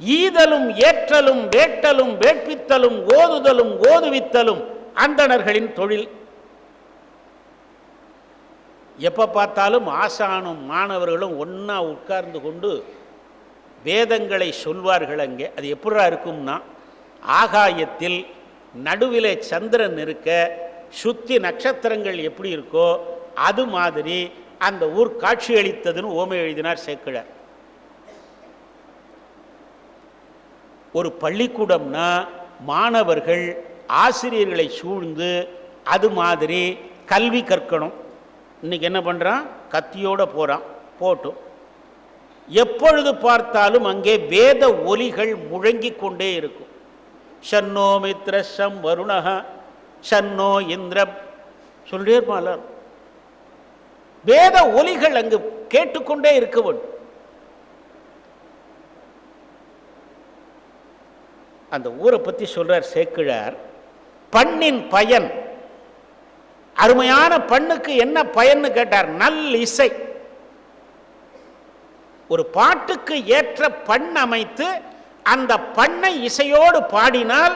ஈதலும் ஏற்றலும் வேட்டலும் வேட்பித்தலும் ஓதுதலும் ஓதுவித்தலும் அந்தணர்களின் தொழில். எப்ப பார்த்தாலும் ஆசானும் மாணவர்களும் ஒன்றா உட்கார்ந்து கொண்டு வேதங்களை சொல்வார்கள் அங்கே. அது எப்படா இருக்கும்னா ஆகாயத்தில் நடுவிலே சந்திரன் இருக்க சுத்தி நட்சத்திரங்கள் எப்படி இருக்கோ அது மாதிரி அந்த ஊர் காட்சியளித்ததுன்னு ஓமை எழுதினார் சேக்கிழார். ஒரு பள்ளிக்கூடம்னா மாணவர்கள் ஆசிரியர்களை சூழ்ந்து அது மாதிரி கல்வி கற்கணும். இன்றைக்கி என்ன பண்ணுறான் கத்தியோடு போகிறான் போட்டும். எப்பொழுது பார்த்தாலும் அங்கே வேத ஒலிகள் முழங்கி கொண்டே இருக்கும். ஷன்னோ மித்ரஷம் வருணக ஷன்னோ இந்திர. சொல்லியிருப்பாளர் வேத ஒலிகள் அங்கு கேட்டுக்கொண்டே இருக்க வேண்டும். அந்த ஊரை பற்றி சொல்கிறார் சேக்கிழார். பண்ணின் பயன். அருமையான பண்ணுக்கு என்ன பயன்னு கேட்டார். நல் இசை. ஒரு பாட்டுக்கு ஏற்ற பண் அமைத்து அந்த பண்ணை இசையோடு பாடினால்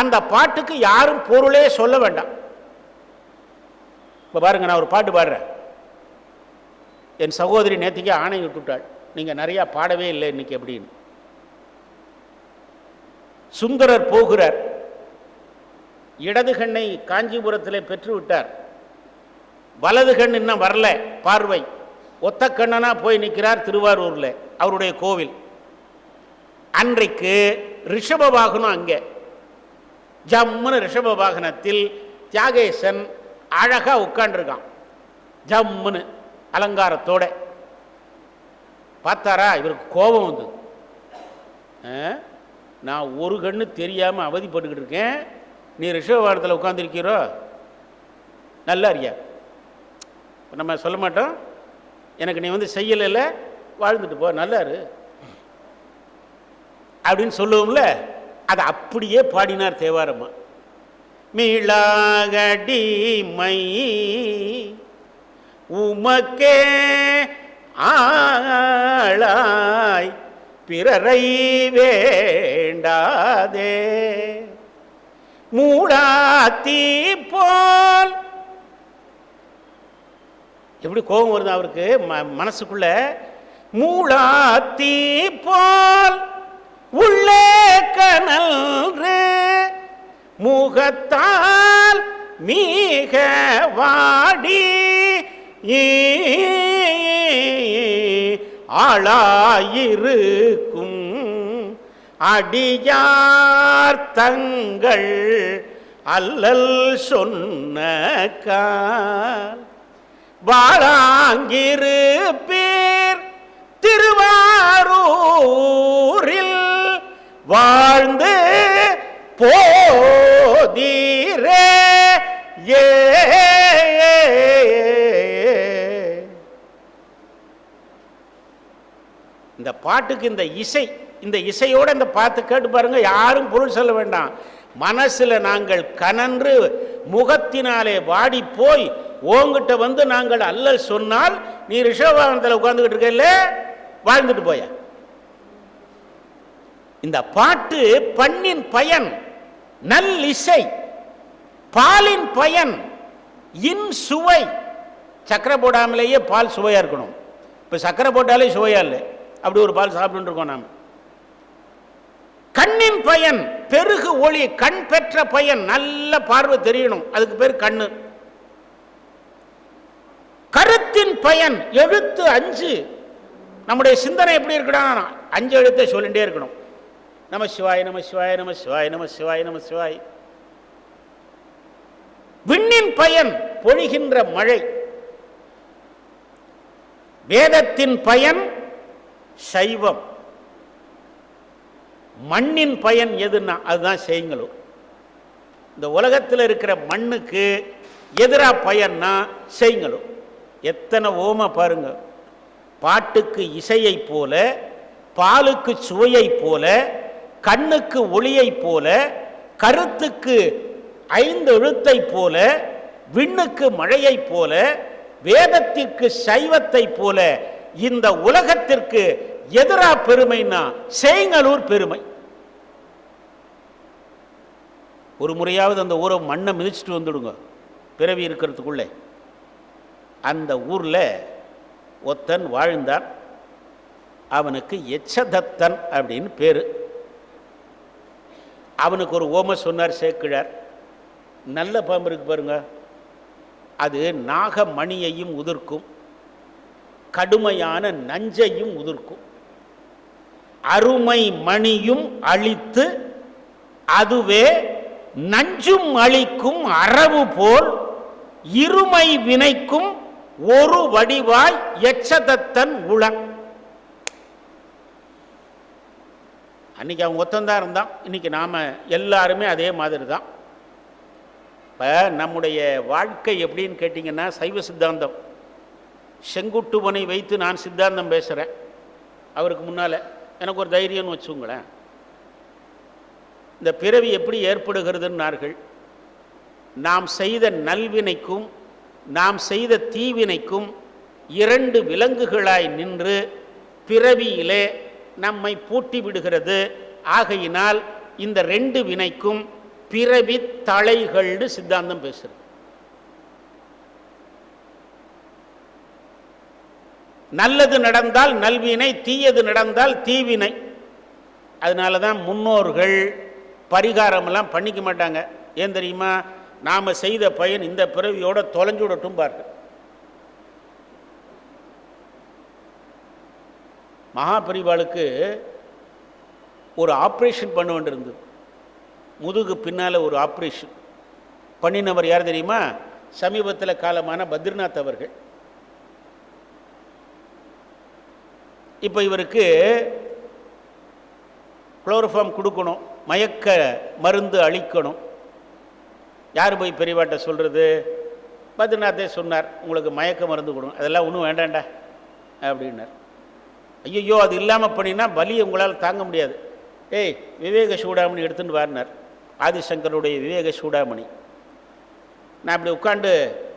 அந்த பாட்டுக்கு யாரும் பொருளே சொல்ல வேண்டாம். இப்போ பாருங்க நான் ஒரு பாட்டு பாடுறேன். என் சகோதரி நேற்றுக்கே ஆணை விட்டுட்டாள் நீங்கள் நிறையா பாடவே இல்லை இன்னைக்கு அப்படின்னு. சுந்தரர் போகிறார். இடது கண்ணை காஞ்சிபுரத்தில் பெற்று விட்டார் வலது கண் இன்னும் வரல பார்வை. ஒத்த கண்ணனா போய் நிற்கிறார் திருவாரூரில் அவருடைய கோவில். அன்றைக்கு ரிஷப வாகனம் அங்கே. ஜம்முன்னு ரிஷப வாகனத்தில் தியாகேசன் அழகா உட்காண்டிருக்கான் ஜம்முன்னு அலங்காரத்தோட. பார்த்தாரா? இவருக்கு கோபம் வந்து. ஆ? நான் ஒரு கண்ணு தெரியாமல் அவதிப்பட்டுக்கிட்டு இருக்கேன். நீ ரிஷபவாரத்தில் உட்காந்துருக்கிறோ நல்லா இருக்கியா? நம்ம சொல்ல மாட்டோம். எனக்கு நீ வந்து செய்யலைல்ல வாழ்ந்துட்டு போ நல்லா இரு. அப்படின்னு சொல்லுவோம்ல அதை அப்படியே பாடினார் தேவாரம்மா. மீளாகடிமை உமக்கே ஆளாய் பிறரை வேண்டாதே. மூடாத்தி போல். எப்படி கோபம் வருது அவருக்கு? மனசுக்குள்ள மூடாத்தி போல். உள்ளே கனல் முகத்தால் மீக வாடி ஆளாயிருக்கும். அடியார் தங்கள் அல்லல் சொன்ன கால். பேர் திருவாரூர் பாட்டுக்கு இந்த இசை இந்த இசையோட இந்த பாட்டு கேட்டு பாருங்க யாரும் பொருள் சொல்ல வேண்டாம். மனசுல நாங்கள் கனன்று முகத்தினாலே வாடி போய் ஓங்கிட்ட வந்து நாங்கள் அல்லல் சொன்னால் நீ ரிஷபவனத்தில் உட்கார்ந்துகிட்டு இருக்கல வாழ்ந்துட்டு போய. இந்த பாட்டு பண்ணின் பயன் நல் இசை பாலின் பயன் இன் சுவை. சக்கரை போடாமலேயே பால் சுவையா இருக்கணும். இப்ப சக்கரை போட்டாலே சுவையா இல்லை. அப்படி ஒரு பால் சாப்பிட்டுருக்கோம் நாம். கண்ணின் பயன் பெருகு ஒளி கண் பெற்ற பயன் நல்ல பார்வை தெரியணும். அதுக்கு பேர் கண்ணு. கருத்தின் பயன் எழுத்து அஞ்சு. நம்முடைய சிந்தனை எப்படி இருக்கணும் அஞ்சு எழுத்தை சொல்லிகிட்டே இருக்கணும். நம சிவாய் நம சிவாய் நம சிவாய் நம சிவாய் நம சிவாய். விண்ணின் பயன் பொழிகின்ற மழை. வேதத்தின் பயன் சைவம். மண்ணின் பயன் எதுன்னா அதுதான் செய்யுங்களும் இந்த உலகத்தில் இருக்கிற மண்ணுக்கு எதிரா பயன்னா செய்யுங்களும் எத்தனை ஓம பாருங்க. பாட்டுக்கு இசையைப் போல பாலுக்கு சுவையைப் போல கண்ணுக்கு ஒளியைப் போல கருத்துக்கு ஐந்து எழுத்தைப் போல விண்ணுக்கு மழையைப் போல வேதத்திற்கு சைவத்தைப் போல இந்த உலகத்திற்கு எதிரா பெருமைன்னா சேங்கலூர் பெருமை. ஒரு முறையாவது அந்த ஊரை மண்ணை மிதிச்சுட்டு வந்துடுங்க. பிறவி இருக்கிறதுக்குள்ளே. அந்த ஊரில் ஒத்தன் வாழ்ந்தான். அவனுக்கு எச்சதத்தன் அப்படின்னு பேர். அவனுக்கு ஒரு ஓம சொன்னார் சேக்கிழார். நல்ல பாம்பு இருக்கு பாருங்க. அது நாகமணியையும் உதிர்க்கும். கடுமையான நஞ்சையும் உதிர்க்கும். அருமை மணியும் அழித்து அதுவே நஞ்சும் அழிக்கும் அரவு போல் இருமை வினைக்கும் ஒரு வடிவாய் எச்சதத்தன் உள அன்னைக்கு அவன் ஒத்தந்தான் இருந்தான். இன்னைக்கு நாம எல்லாருமே அதே மாதிரி தான் இப்போ நம்முடைய வாழ்க்கை எப்படின்னு கேட்டிங்கன்னா சைவ சித்தாந்தம். செங்குட்டுவனை வைத்து நான் சித்தாந்தம் பேசுகிறேன் அவருக்கு முன்னால் எனக்கு ஒரு தைரியம்னு வச்சுங்களேன் இந்த பிறவி எப்படி ஏற்படுகிறதுன்னார்கள். நாம் செய்த நல்வினைக்கும் நாம் செய்த தீவினைக்கும் இரண்டு விலங்குகளாய் நின்று பிறவியிலே நம்மை பூட்டி விடுகிறது. ஆகையினால் இந்த ரெண்டு வினைக்கும் பிறவி தலைகள்னு சித்தாந்தம் பேசுகிறது நல்லது நடந்தால் நல்வினை தீயது நடந்தால் தீவினை. அதனால தான் முன்னோர்கள் பரிகாரமெல்லாம் பண்ணிக்க மாட்டாங்க. ஏன் தெரியுமா? நாம் செய்த பயன் இந்த பிறவியோட தொலைஞ்சு விடட்டும் பார்க்க மகாபரிவாளுக்கு ஒரு ஆப்ரேஷன் பண்ண வேண்டியிருந்தது. முதுகு பின்னால் ஒரு ஆப்ரேஷன் பண்ணினவர் யார் தெரியுமா? சமீபத்தில் காலமான பத்ரிநாத் அவர்கள். இப்போ இவருக்கு குளோரோஃபார்ம் கொடுக்கணும் மயக்க மருந்து அளிக்கணும். யார் போய் பெரியவாட்ட சொல்கிறது பத்ரிநாத்தே சொன்னார் உங்களுக்கு மயக்க மருந்து கொடுங்க. அதெல்லாம் ஒன்றும் வேண்டாண்டா அப்படின்னார். ஐயோ அது இல்லாமல் பண்ணினா வலி உங்களால் தாங்க முடியாது. ஏய் விவேக சூடாமணி எடுத்துன்னு வாரினார் ஆதிசங்கருடைய விவேக சூடாமணி. நான் இப்படி உட்காந்து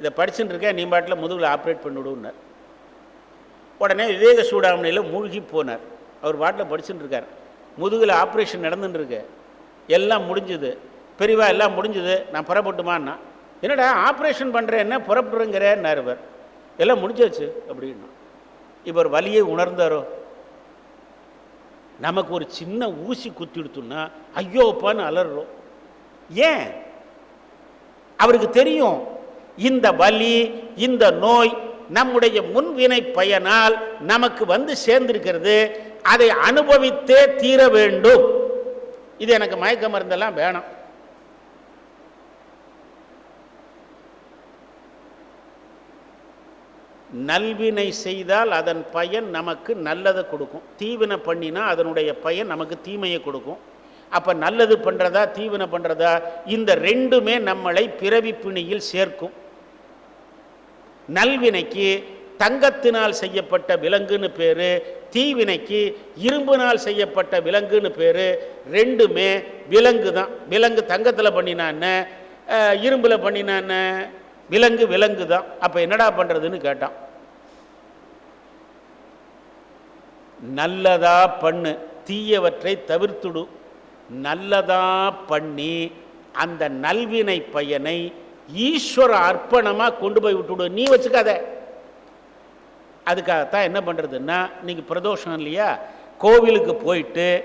இதை படிச்சுட்டு இருக்கேன் நீ பாட்டில் முதுகில் ஆப்ரேட் பண்ணிவிடுன்னார். உடனே விவேக சூடாமணியில் மூழ்கி போனார். அவர் பாட்டில் படிச்சுட்டு இருக்கார். முதுகில் ஆப்ரேஷன் நடந்துட்டுருக்கு எல்லாம் முடிஞ்சுது. பெரியவா எல்லாம் முடிஞ்சுது. நான் புறப்பட்டுமான்னா என்னடா ஆப்ரேஷன் பண்ணுறேன் என்ன இவர். எல்லாம் முடிஞ்சாச்சு அப்படின்னா. இவர் வலியை உணர்ந்தாரோ? நமக்கு ஒரு சின்ன ஊசி குத்திடுத்துன்னா ஐயோப்பான்னு அலறோம் ஏன்? அவருக்கு தெரியும். இந்த வலி இந்த நோய் நம்முடைய முன்வினை பயனால் நமக்கு வந்து சேர்ந்திருக்கிறது. அதை அனுபவித்தே தீர வேண்டும். இது எனக்கு மயக்க மருந்தெல்லாம் வேணும். நல்வினை செய்தால் அதன் பயன் நமக்கு நல்லதை கொடுக்கும். தீவினை பண்ணினா அதனுடைய பயன் நமக்கு தீமையை கொடுக்கும். அப்போ நல்லது பண்ணுறதா தீவினை பண்ணுறதா இந்த ரெண்டுமே நம்மளை பிறவி பிணியில் சேர்க்கும். நல்வினைக்கு தங்கத்தினால் செய்யப்பட்ட விலங்குன்னு பேர் தீவினைக்கு இரும்புனால் செய்யப்பட்ட விலங்குன்னு பேர் ரெண்டுமே விலங்கு தான் விலங்கு தங்கத்தில் பண்ணினான்னு இரும்பில் பண்ணினான்னு விலங்கு விலங்கு தான் அப்போ என்னடா பண்ணுறதுன்னு கேட்டான். நல்லதா பண்ணு. தீயவற்றை தவிர்த்துடு. நல்லதா பண்ணி அந்த நல்வினை பயனை ஈஸ்வர அர்ப்பணமாக கொண்டு போய் விட்டுவிடு. நீ வச்சுக்காத. அதுக்காகத்தான் என்ன பண்ணுறதுன்னா நீங்கள் பிரதோஷம் இல்லையா? கோவிலுக்கு போயிட்டு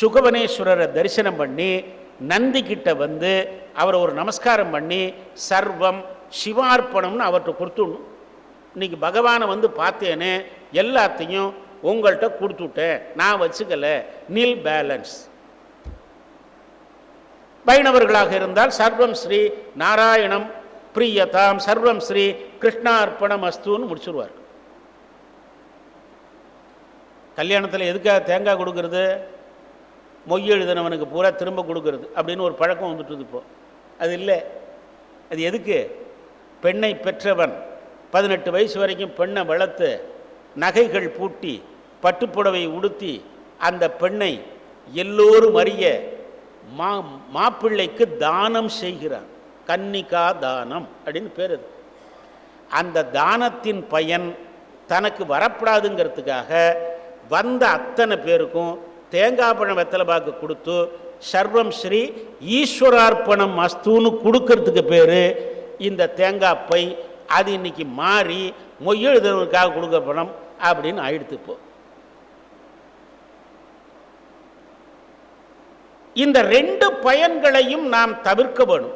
சுகவனேஸ்வரரை தரிசனம் பண்ணி நந்திக்கிட்ட வந்து அவரை ஒரு நமஸ்காரம் பண்ணி சர்வம் சிவார்ப்பணம்னு அவர்கிட்ட கொடுத்துடணும். இன்றைக்கி பகவானை வந்து பார்த்தேனே எல்லாத்தையும் உங்கள்கிட்ட கொடுத்துட்டேன். நான் வச்சுக்கல. நில் பேலன்ஸ் வைணவர்களாக இருந்தால் சர்வம் ஸ்ரீ நாராயணம் பிரியதாம் சர்வம் ஸ்ரீ கிருஷ்ணார்ப்பணம் அஸ்துன்னு முடிச்சுருவார். கல்யாணத்தில் எதுக்காக தேங்காய் கொடுக்கறது? மொய் எழுதினவனுக்கு பூரா திரும்ப கொடுக்கறது அப்படின்னு ஒரு பழக்கம் வந்துட்டுது இப்போ. அது இல்லை. அது எதுக்கு? பெண்ணை பெற்றவன். பதினெட்டு வயசு வரைக்கும் பெண்ணை வளர்த்து நகைகள் பூட்டி பட்டுப்புடவை உடுத்தி அந்த பெண்ணை எல்லோரும் அறிய மா மாப்பிள்ளைக்கு தானம் செய்கிறான் கன்னிகா தானம் அப்படின்னு பேர் அது. அந்த தானத்தின் பயன் தனக்கு வரப்படாதுங்கிறதுக்காக வந்த அத்தனை பேருக்கும் தேங்காய் பழம் வெத்தலை பாக்கு கொடுத்து சர்வம் ஸ்ரீ ஈஸ்வரார்ப்பணம் அஸ்தூன்னு கொடுக்கறதுக்கு பேர் இந்த தேங்காய் பை அது இன்னைக்கு மாறி மொய்யெழுதுறவருக்காக கொடுக்க பணம் அப்படின்னு ஆயிடுத்து இப்போ. இந்த ரெண்டு பயன்களையும் நாம் தவிர்க்க வேணும்.